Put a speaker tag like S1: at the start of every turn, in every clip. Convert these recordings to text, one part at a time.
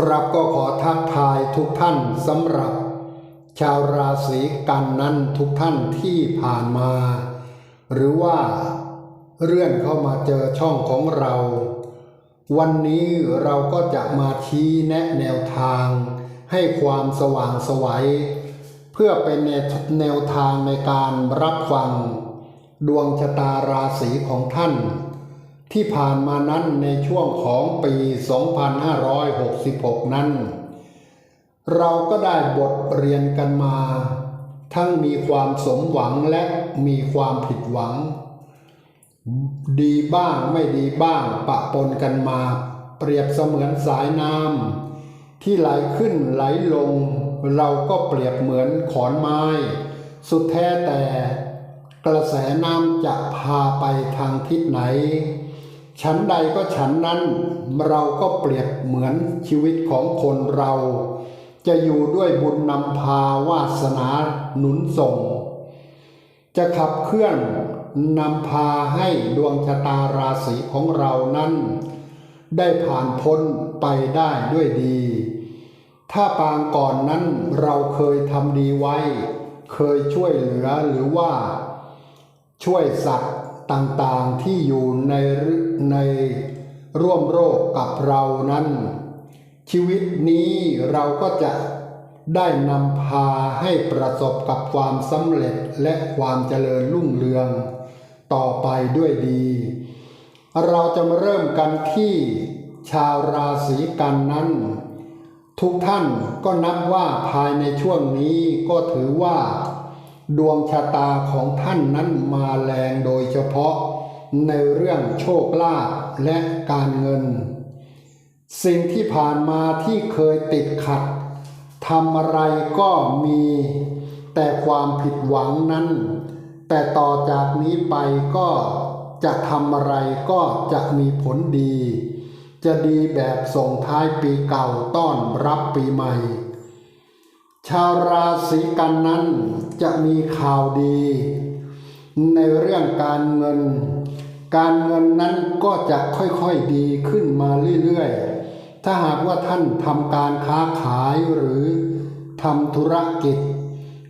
S1: ครับก็ขอทักทายทุกท่านสำหรับ ชาวราศีกันนั้นทุกท่านที่ผ่านมา หรือว่าเลื่อนเข้ามาเจอช่องของเรา วันนี้เราก็จะมาชี้แนะแนวทาง ให้ความสว่างไสวัยเพื่อเป็นแนวทางในการรับฟัง ดวงชะตาราศีของท่าน ที่ผ่านมานั้นในช่วงของปี 2566 นั้น เราก็ได้บทเรียนกันมา ทั้งมีความสมหวังและมีความผิดหวัง ดีบ้างไม่ดีบ้างปะปนกันมา เปรียบเสมือนสายน้ำที่ไหลขึ้นไหลลง เราก็เปรียบเหมือนขอนไม้ สุดแท้แต่กระแสน้ำจะพาไปทางทิศไหน ชั้นใดก็ชั้นนั้นเราก็เปรียบเหมือนชีวิตของคนเรา จะอยู่ด้วยบุญนำพาวาสนาหนุนส่ง จะขับเคลื่อนนำพาให้ดวงชะตาราศีของเรานั้น ได้ผ่านพ้นไปได้ด้วยดี ถ้าปางก่อนนั้นเราเคยทำดีไว้ เคยช่วยเหลือหรือว่า ช่วยสัตว์ ต่างๆที่อยู่ในในร่วมโรคกับเรานั้น ชีวิตนี้เราก็จะได้นำพาให้ประสบกับความสำเร็จและความเจริญรุ่งเรือง ต่อไปด้วยดี เราจะมาเริ่มกันที่ชาวราศีกันนั้น ทุกท่านก็นับว่าภายในช่วงนี้ก็ถือว่า ดวงชะตาของท่านนั้นมาแรงโดย ฉพาะในเรื่องโชคลาภและการเงิน สิ่งที่ผ่านมาที่เคยติดขัดทำอะไรก็มี แต่ความผิดหวังนั้น แต่ต่อจากนี้ไปก็จะทำอะไรก็จะมีผลดี จะดีแบบส่งท้ายปีเก่าต้อนรับปีใหม่ ชาวราศีกันนั้นจะมีข่าวดี ในเรื่องการเงิน การเงินนั้นก็จะค่อยๆดีขึ้นมาเรื่อยๆ ถ้าหากว่าท่านทำการค้าขายหรือทำธุรกิจ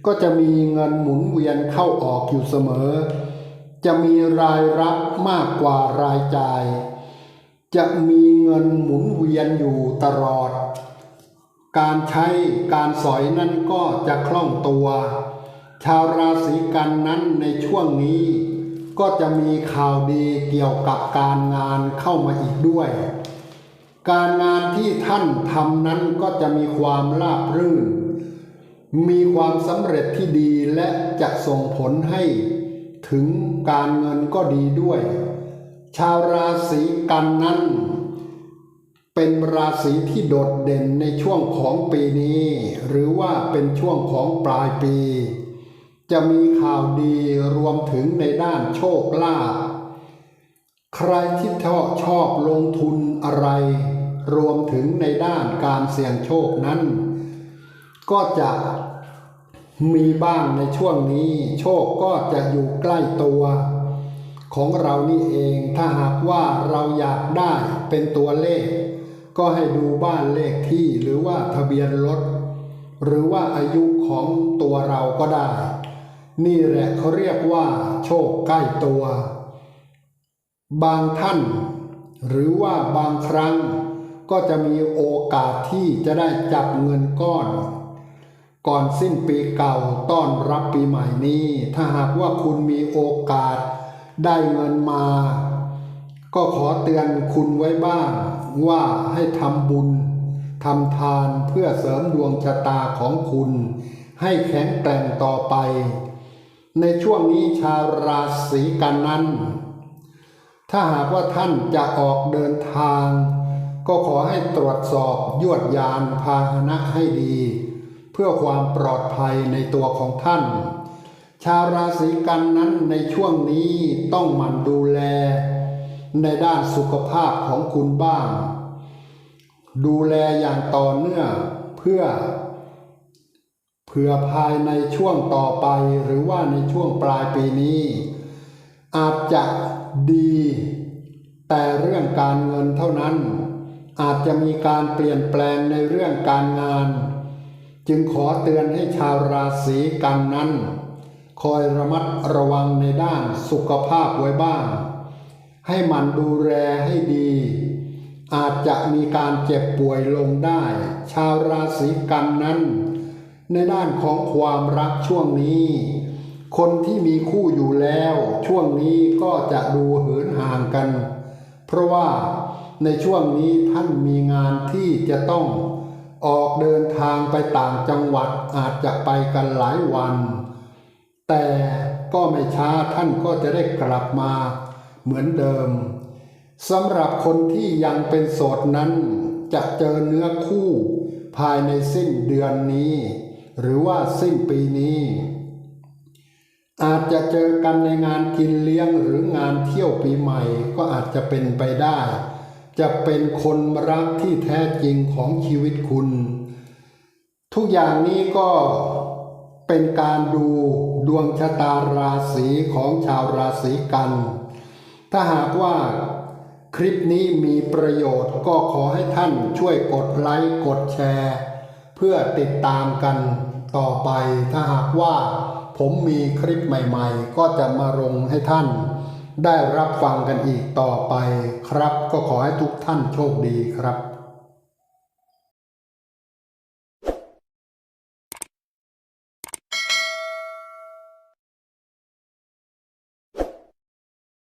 S1: ก็จะมีเงินหมุนเวียนเข้าออกอยู่เสมอ จะมีรายรับมากกว่ารายจ่าย จะมีเงินหมุนเวียนอยู่ตลอด การใช้การสอยนั้นก็จะคล่องตัว ชาวราศีกันนั้นในช่วงนี้ ก็จะมีข่าวดีเกี่ยวกับการงานเข้ามาอีกด้วย การงานที่ท่านทำนั้นก็จะมีความราบรื่น มีความสำเร็จที่ดีและจะส่งผลให้ ถึงการเงินก็ดีด้วย ชาวราศีกันนั้น เป็นราศีที่โดดเด่นในช่วงของปีนี้ หรือว่าเป็นช่วงของปลายปี จะมีข่าวดีรวมถึงในด้านโชคลาภใครที่ชอบชอบลงทุนอะไร รวมถึงในด้านการเสี่ยงโชคนั้น ก็จะมีบ้างในช่วงนี้ โชคก็จะอยู่ใกล้ตัว ของเรานี่เองถ้าหากว่าเราอยากได้เป็นตัวเลข ก็ให้ดูบ้านเลขที่หรือว่าทะเบียนรถหรือว่าอายุของตัวเราก็ได้ นี่แหละเขาเรียกว่า โชคใกล้ตัว บางท่าน หรือว่าบางครั้ง ก็จะมีโอกาสที่จะได้จับเงินก้อน ก่อนสิ้นปีเก่าต้อนรับปีใหม่นี้ ถ้าหากว่าคุณมีโอกาสได้เงินมา ก็ขอเตือนคุณไว้บ้าง ว่าให้ทำบุญทำทานเพื่อเสริมดวงชะตาของคุณ ให้แข็งแกร่งต่อไป ในช่วงนี้ชาวราศีกันนั้น ถ้าหากว่าท่านจะออกเดินทาง ก็ขอให้ตรวจสอบยวดยานพาหนะให้ดี เพื่อความปลอดภัยในตัวของท่าน ชาวราศีกันนั้นในช่วงนี้ต้องหมั่นดูแล ในด้านสุขภาพของคุณบ้าง ดูแลอย่างต่อเนื่องเพื่อ เพื่อภายในช่วงต่อไปหรือว่าในช่วงปลายปีนี้ อาจจะดี แต่เรื่องการเงินเท่านั้น อาจจะมีการเปลี่ยนแปลงในเรื่องการงาน จึงขอเตือนให้ชาวราศีกันนั้น คอยระมัดระวังในด้านสุขภาพไว้บ้าง ให้มันดูแลให้ดี อาจจะมีการเจ็บป่วยลงได้ ชาวราศีกันนั้น ในด้านของความรักช่วงนี้ คนที่มีคู่อยู่แล้ว ช่วงนี้ก็จะดูเหินห่างกัน เพราะว่าในช่วงนี้ท่านมีงานที่จะต้องออกเดินทางไปต่างจังหวัดอาจจะไปกันหลายวัน แต่ก็ไม่ช้าท่านก็จะได้กลับมาเหมือนเดิมสำหรับคนที่ยังเป็นโสดนั้น จะเจอเนื้อคู่ภายในสิ้นเดือนนี้ หรือว่าสิ้นปีนี้ อาจจะเจอกันในงานกินเลี้ยงหรืองานเที่ยวปีใหม่ก็อาจจะเป็นไปได้ จะเป็นคนรักที่แท้จริงของชีวิตคุณ ทุกอย่างนี้ก็เป็นการดูดวงชะตาราศีของชาวราศีกัน ถ้าหากว่าคลิปนี้มีประโยชน์ก็ขอให้ท่านช่วยกดไลค์กดแชร์ เพื่อติดตามกันต่อไปถ้าหากว่าผมมีคลิปใหม่ๆ ก็จะมาลงให้ท่าน ได้รับฟังกันอีกต่อไปครับ ก็ขอให้ทุกท่านโชคดีครับ